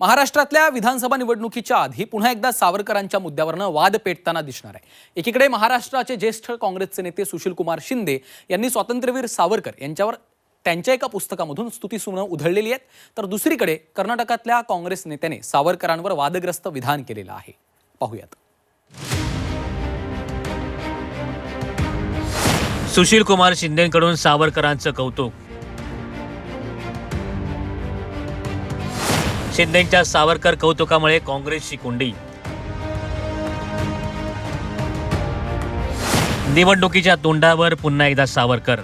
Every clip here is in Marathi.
महाराष्ट्रातल्या विधानसभा निवडणुकीच्या आधी पुन्हा एकदा सावरकरांच्या मुद्द्यावरनं वाद पेटताना दिसणार आहे. एकीकडे महाराष्ट्राचे ज्येष्ठ काँग्रेसचे नेते सुशीलकुमार शिंदे यांनी स्वातंत्र्यवीर सावरकर यांच्यावर त्यांच्या एका पुस्तकामधून स्तुतीसुमनं उधळलेली आहेत. तर दुसरीकडे कर्नाटकातल्या काँग्रेस नेत्याने सावरकरांवर वादग्रस्त विधान केलेलं आहे. पाहूयात. सुशील कुमार शिंदेकडून सावरकरांचं कौतुक शिंदेच्या सावरकर कौतुकामुळे काँग्रेसची कुंडी. निवडणुकीच्या तोंडावर पुन्हा एकदा सावरकर.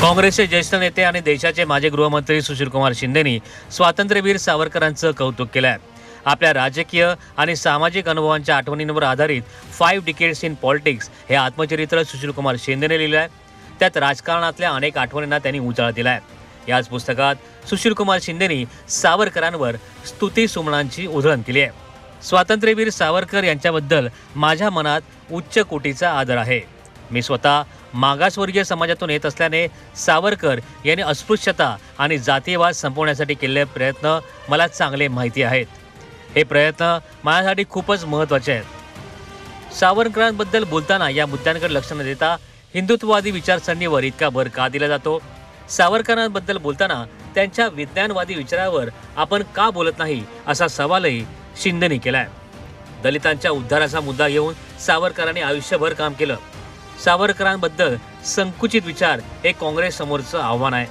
काँग्रेसचे ज्येष्ठ नेते आणि देशाचे माजी गृहमंत्री सुशीलकुमार शिंदेनी स्वातंत्र्यवीर सावरकरांचं कौतुक केलं आहे आपल्या राजकीय आणि सामाजिक अनुभवांच्या आठवणींवर आधारित फाईव्ह डिकेड्स इन पॉलिटिक्स हे आत्मचरित्र सुशीलकुमार शिंदेने लिहिलं आहे त्यात राजकारणातल्या अनेक आठवणींना त्यांनी उजाळा दिला आहे याच पुस्तकात सुशीलकुमार शिंदेनी सावरकरांवर स्तुती सुमनांची उधळण केली आहे. स्वातंत्र्यवीर सावरकर यांच्याबद्दल माझ्या मनात उच्च कोटीचा आदर आहे. मी स्वतः मागासवर्गीय समाजातून येत असल्याने सावरकर यांनी अस्पृश्यता आणि जातीयवाद संपवण्यासाठी केलेले प्रयत्न मला चांगले माहिती आहेत. हे प्रयत्न माझ्यासाठी खूपच महत्त्वाचे आहेत. सावरकरांबद्दल बोलताना या मुद्द्यांकडे लक्ष न देता हिंदुत्ववादी विचारसरणीवर इतका भर का दिला जातो? सावरकरांबद्दल बोलताना त्यांच्या विज्ञानवादी विचारावर आपण का बोलत नाही असा सवालही शिंदेने केलाय. दलितांच्या उद्धाराचा मुद्दा घेऊन सावरकरांनी आयुष्यभर काम केलं. सावरकरांबद्दल संकुचित विचार हे काँग्रेस समोरचं आव्हान आहे.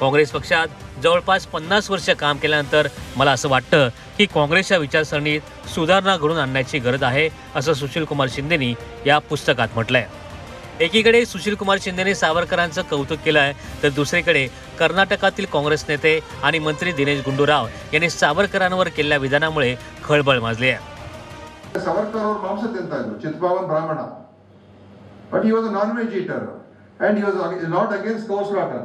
काँग्रेस पक्षात जवळपास पन्नास वर्ष काम केल्यानंतर मला असं वाटतं की काँग्रेसच्या विचारसरणीत सुधारणा घडून आणण्याची गरज आहे असं सुशीलकुमार शिंदेनी या पुस्तकात म्हटलंय. एकीकडे सुशीलकुमार शिंदेने सावरकरांचं कौतुक केलं आहे तर दुसरीकडे कर्नाटकातील काँग्रेस नेते आणि मंत्री दिनेश गुंडूराव यांनी सावरकरांवर केलेल्या विधानामुळे खळबळ माजली आहे ಸವರ್ಕರ್ ಅವರು ಮಾಂಸ ತಿಂತಾ ಇದ್ರು Chitpavan Brahmin but he was non veg eater and he was not against go slaughter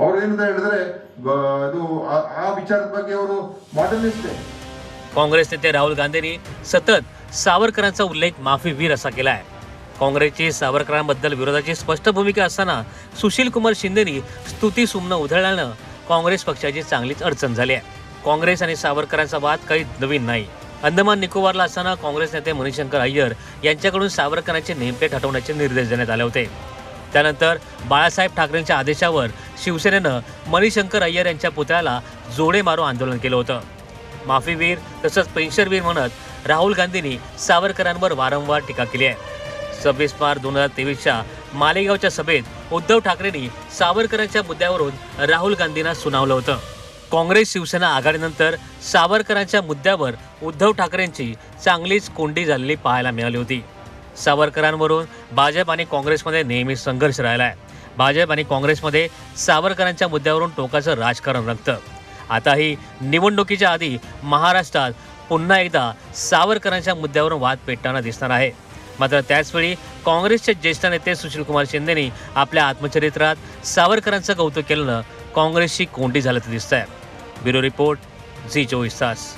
ಅವ್ರು ಏನಂತ ಹೇಳಿದ್ರೆ ಬ- ಅದು ಆ- ಆ ವಿಚಾರದ ಬಗ್ಗೆ ಅವರು ಮಾಡರ್ನಿಸ್ಟೇ काँग्रेस नेते राहुल गांधींनी सतत सावरकरांचा उल्लेख माफी वीर असा केला आहे काँग्रेसची सावरकरांबद्दल विरोधाची स्पष्ट भूमिका असताना सुशील कुमार शिंदेनी स्तुती सुमनं उधळल्यानं काँग्रेस पक्षाची चांगलीच अडचण झाली आहे. काँग्रेस आणि सावरकरांचा वाद काही नवीन नाही. अंदमान निकोबारला असताना काँग्रेस नेते मणिशंकर अय्यर यांच्याकडून सावरकरांचे नेमप्लेट हटवण्याचे निर्देश देण्यात आले होते. त्यानंतर बाळासाहेब ठाकरेंच्या आदेशावर शिवसेनेनं मणिशंकर अय्यर यांच्या पुतळ्याला जोडे मारो आंदोलन केलं होतं. माफीवीर तसंच पेन्शनवीर म्हणत राहुल गांधींनी सावरकरांवर वारंवार टीका केली आहे. सव्वीस मार्च दोन हजार तेवीसच्या मालेगावच्या सभेत उद्धव ठाकरेंनी सावरकरांच्या मुद्द्यावरून राहुल गांधींना सुनावलं होतं. काँग्रेस शिवसेना आघाडीनंतर सावरकरांच्या मुद्द्यावर उद्धव ठाकरेंची चांगलीच कोंडी झालेली पाहायला मिळाली होती. सावरकरांवरून भाजप आणि काँग्रेसमध्ये नेहमी संघर्ष राहिला आहे भाजप आणि काँग्रेसमध्ये सावरकरांच्या मुद्द्यावरून टोकाचं राजकारण रंगतं. आताही निवडणुकीच्या आधी महाराष्ट्रात पुन्हा एकदा सावरकरांच्या मुद्द्यावरून वाद पेटताना दिसणार आहे. मात्र त्याचवेळी काँग्रेसचे ज्येष्ठ नेते सुशीलकुमार शिंदेनी आपल्या आत्मचरित्रात सावरकरांचं कौतुक केल्यानं काँग्रेसची कोंडी झाल्याचं आहे ब्युरो रिपोर्ट झी चोवीस तास.